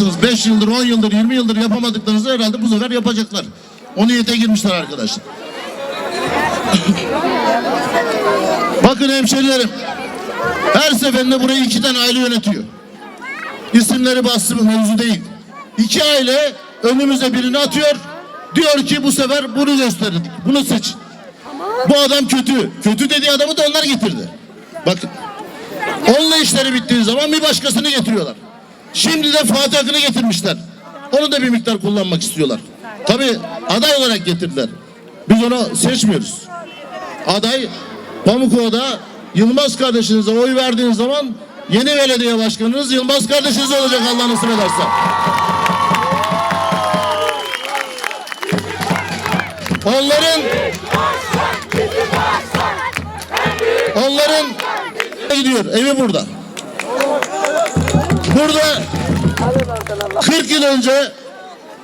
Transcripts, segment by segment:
15 yıldır, 10 yıldır, 20 yıldır yapamadıklarınızı herhalde bu sefer yapacaklar. O niyete girmişler arkadaşlar. Bakın hemşerilerim. Her seferinde burayı iki tane aile yönetiyor. İsimleri bastı mevzu değil. İki aile önümüze birini atıyor. Diyor ki bu sefer bunu gösterin. Bunu seçin. Bu adam kötü. Kötü dediği adamı da onlar getirdi. Bakın. Onunla işleri bittiği zaman bir başkasını getiriyorlar. Şimdi de Fatih Akın'ı getirmişler. Onu da bir miktar kullanmak istiyorlar. Tabi aday olarak getirdiler. Biz onu seçmiyoruz. Aday Pamukova'da Yılmaz kardeşinize oy verdiğiniz zaman yeni belediye başkanınız Yılmaz kardeşiniz olacak Allah nasip ederse. Onların onların gidiyor evi burada. Burada 40 yıl önce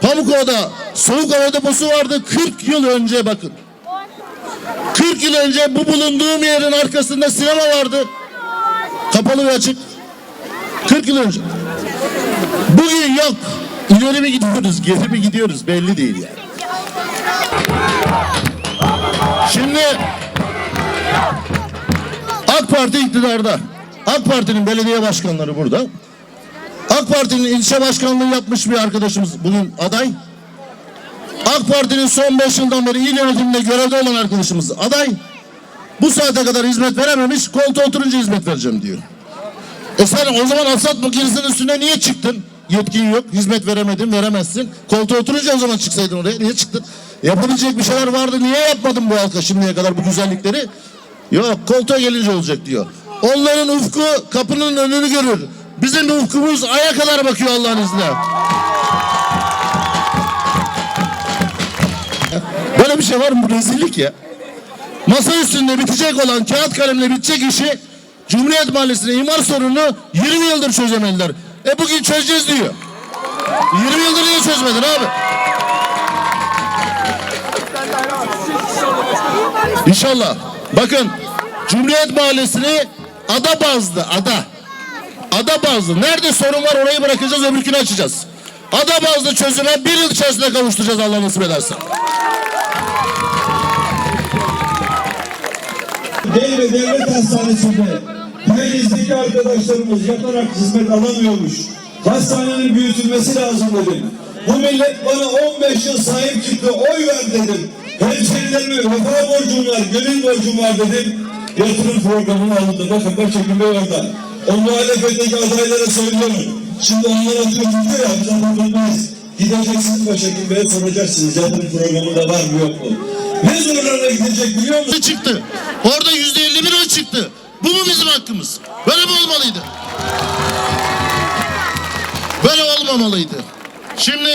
Pamukova'da soğuk hava deposu vardı 40 yıl önce bakın. 40 yıl önce bu bulunduğum yerin arkasında sinema vardı. Kapalı ve açık. 40 yıl önce. Bugün yok. İleri mi gidiyoruz, geri mi gidiyoruz belli değil yani. Şimdi AK Parti iktidarda. AK Parti'nin belediye başkanları burada. AK Parti'nin ilçe başkanlığı yapmış bir arkadaşımız bugün aday. AK Parti'nin son 5 yıldan beri il yönetiminde görevde olan arkadaşımız aday. Bu saate kadar hizmet verememiş, koltuğa oturunca hizmet vereceğim diyor. E sen o zaman asat makinesinin üstüne niye çıktın? Yetkin yok, hizmet veremedin, veremezsin. Koltuğa oturunca o zaman çıksaydın oraya, niye çıktın? Yapabilecek bir şeyler vardı, niye yapmadın bu halka şimdiye kadar bu güzellikleri? Yok, koltuğa gelince olacak diyor. Onların ufku kapının önünü görür. Bizim ufkumuz aya kadar bakıyor Allah'ın izniyle. Böyle bir şey var mı? Bu rezillik ya. Masa üstünde bitecek olan kağıt kalemle bitecek işi Cumhuriyet Mahallesi'ne imar sorununu 20 yıldır çözemediler. E bugün çözeceğiz diyor. 20 yıldır niye çözmedin abi? İnşallah. Bakın Cumhuriyet Mahallesi'ni ada bazlı ada. Ada bazlı. Nerede sorun var orayı bırakacağız öbürkünü açacağız. Ada bazlı çözüme bir yıl içerisinde kavuşturacağız Allah nasip ederse. Devlet Devlet Hastanesi'nde Denizli'deki arkadaşlarımız yatarak hizmet alamıyormuş. Hastanenin büyütülmesi lazım dedim. Bu millet bana 15 yıl sahip çıktı, oy ver dedim. Hemşerilerime vefa borcum var, gönül borcum var dedim. Yatırım programını alındı. Bakın Başhekim Bey orada. O muhalefetteki adaylara söylüyorum. Şimdi onlar atıyor diyor ya, biz anlatılmayız. Gideceksiniz Başhekim Bey'e soracaksınız. Yatırım programında var mı yok mu? Ne zorlarına gidecek biliyor musun? çıktı. Orada yüzde 51 oy çıktı. Bu mu bizim hakkımız? Böyle mi olmalıydı? Böyle olmamalıydı. Şimdi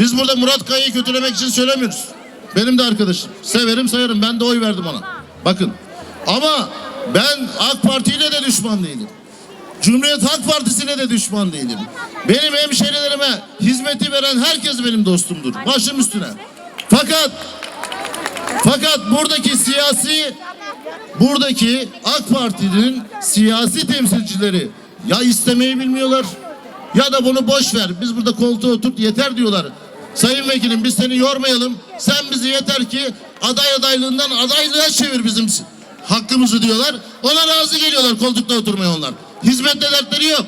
biz burada Murat Kaya'yı kötülemek için söylemiyoruz. Benim de arkadaşım. Severim sayarım. Ben de oy verdim ona. Bakın. Ama ben AK Parti ile de düşman değilim. Cumhuriyet Halk Partisi'ne de düşman değilim. Benim hemşerilerime hizmeti veren herkes benim dostumdur. Başım üstüne. Fakat fakat buradaki siyasi buradaki AK Parti'nin siyasi temsilcileri ya istemeyi bilmiyorlar ya da bunu boş ver. Biz burada koltuğa oturt yeter diyorlar. Sayın vekilim biz seni yormayalım. Sen bizi yeter ki aday adaylığından adaylığa çevir bizim hakkımızı diyorlar. Ona razı geliyorlar koltukta oturmaya onlar. Hizmette dertleri yok.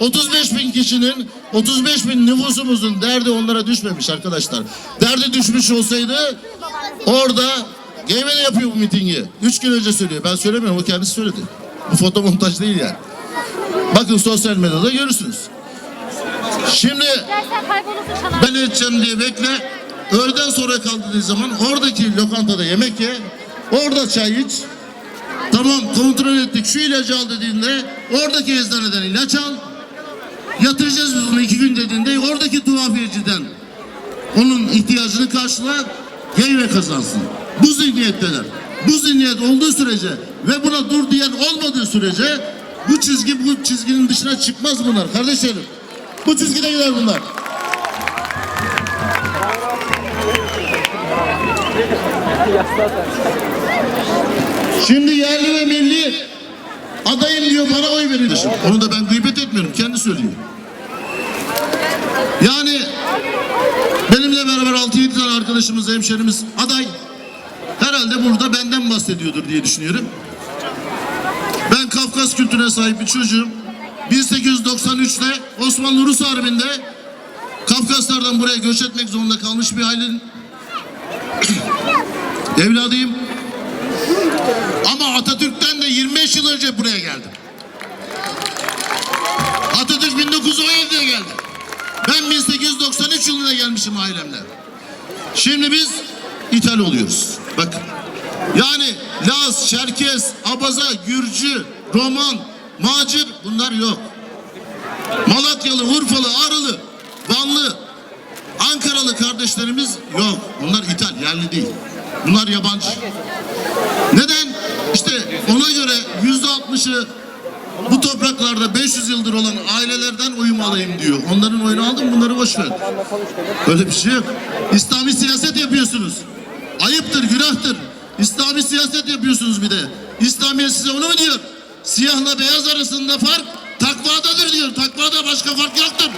35 bin kişinin 35 bin nüfusumuzun derdi onlara düşmemiş arkadaşlar. Derdi düşmüş olsaydı orada Geymen yapıyor bu mitingi. Üç gün önce söylüyor. Ben söylemiyorum o kendisi söyledi. Bu foto montaj değil yani. Bakın sosyal medyada görürsünüz. Şimdi ben edeceğim diye bekle. Öğleden sonra kaldığı zaman oradaki lokantada yemek ye. Orada çay iç. Tamam kontrol ettik şu ilacı al dediğinde oradaki eczaneden ilaç al. Yatıracağız biz bunu iki gün dediğinde oradaki tuhafiyeciden onun ihtiyacını karşıla geyve kazansın. Bu zihniyetteler. Bu zihniyet olduğu sürece ve buna dur diyen olmadığı sürece bu çizgi bu çizginin dışına çıkmaz bunlar kardeşlerim. Bu çizgide gider bunlar. Şimdi yerli ve milli adayım diyor bana oy verin. Onu da ben gıybet etmiyorum kendi söylüyor. Yani benimle beraber 6-7 tane arkadaşımız, hemşerimiz aday. Herhalde burada benden bahsediyordur diye düşünüyorum. Ben Kafkas kültürüne sahip bir çocuğum. 1893'te Osmanlı Rus Harbi'nde Kafkaslardan buraya göç etmek zorunda kalmış bir ailenin evladıyım. Ama Atatürk'ten de 25 yıl önce buraya geldim. Atatürk 1917'de geldi. Ben 1893 yılında gelmişim ailemle. Şimdi biz ithal oluyoruz. Bakın. Yani Laz, Çerkez, Abaza, Gürcü, Roman, Macir bunlar yok. Malatyalı, Urfalı, Arılı, Vanlı, Ankaralı kardeşlerimiz yok. Bunlar ithal, yerli değil. Bunlar yabancı. Neden? İşte ona göre yüzde altmışı bu topraklarda 500 yıldır olan ailelerden uyum alayım diyor. Onların oyunu aldım bunları boş ver. Öyle bir şey yok. İslami siyaset yapıyorsunuz. Ayıptır, günahtır. İslami siyaset yapıyorsunuz bir de. İslamiyet size onu mu diyor? Siyahla beyaz arasında fark takvadadır diyor. Takvada başka fark yoktur.